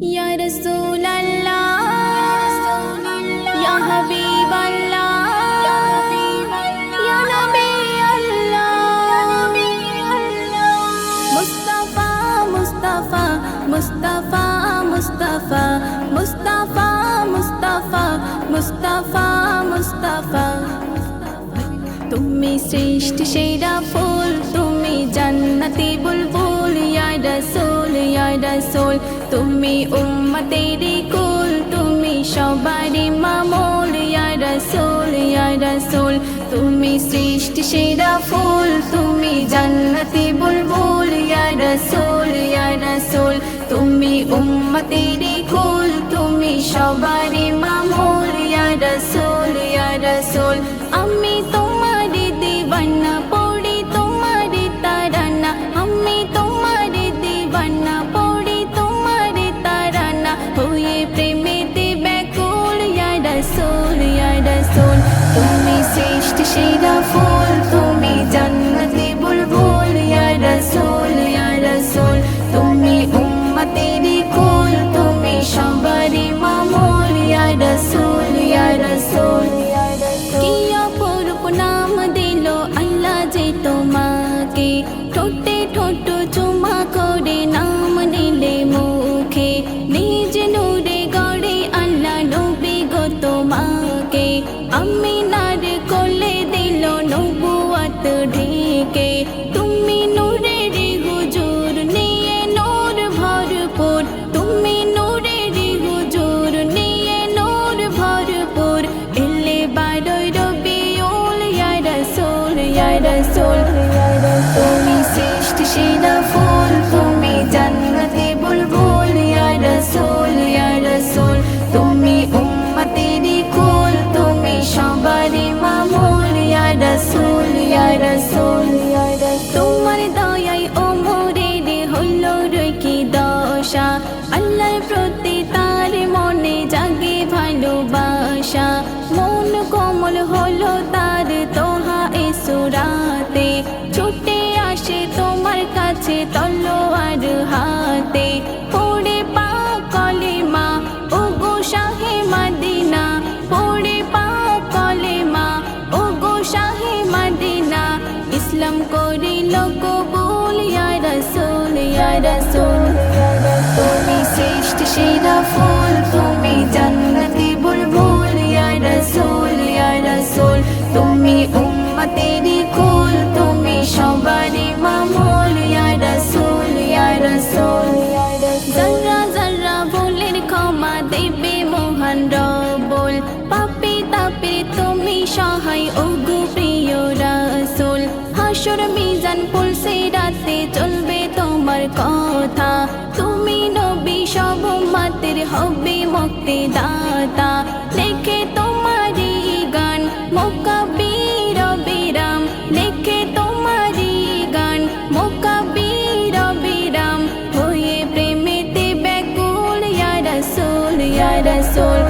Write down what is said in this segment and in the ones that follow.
يا رسول الله يا حبيب الله يا نبي الله مصطفى مصطفى مصطفى مصطفى مصطفى مصطفى مصطفى مصطفى তুমি সৃষ্টি সেরা ফুল তুমি জান্নাতি বুলবুল ইয়া রাসূল ইয়া রাসূল, তুমি উম্মতেরি কুল, তুমি সবারই মামুল। ইয়া রাসূল ইয়া রাসূল, তুমি সৃষ্টি সেরা ফুল, তুমি জান্নাতি। die Schäder vor. ai destul Îmi insiști și n-a fost কাছে তলোয়ার হাতে। পড়ে পা কলেমা ও গো শাহে মাদিনা। পড়ে পা কলেমা ও গো শাহে মাদিনা। ইসলাম করিল কবুল, ইয়া রাসূল, ইয়া তুমি শ্রেষ্ঠ সেরা ফুল, তুমি জান্নাতি বুলবুল ইয়া রাসূল। তুমি রাসূল জরা জরা ভুলের ক্ষমা দেবে মহান রবুল। পাপি তাপি তুমি সহায়, ওগো হাসর মিজান পুলসে রাতে, চলবে তোমার কথা। তুমি নবী সব মাতের হবে মুক্তি দাতা লেখে তোমারি গান মোকাবির বিরাম লেখে প্রিয় রসুল।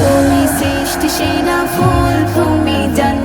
তুমি সৃষ্টি সেরা ফুল তুমি জান